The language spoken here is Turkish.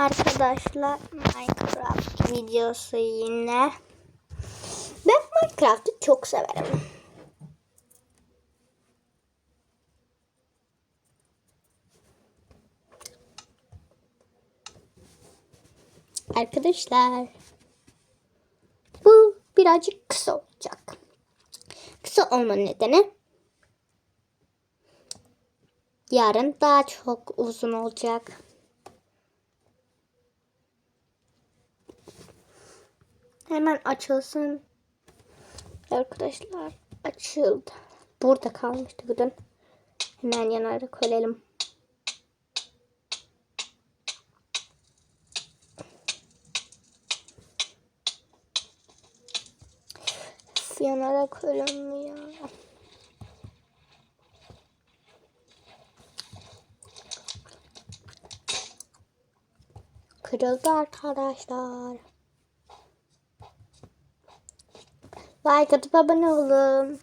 Arkadaşlar Minecraft videosu yine. Ben Minecraft'ı çok severim. Arkadaşlar bu birazcık kısa olacak. Kısa olma nedeni yarın daha çok uzun olacak. Hemen açılsın. Arkadaşlar açıldı. Burada kalmıştı bugün. Hemen yanara koyalım. Yanara koyalım ya. Kırıldı arkadaşlar. Like atıp abone olun.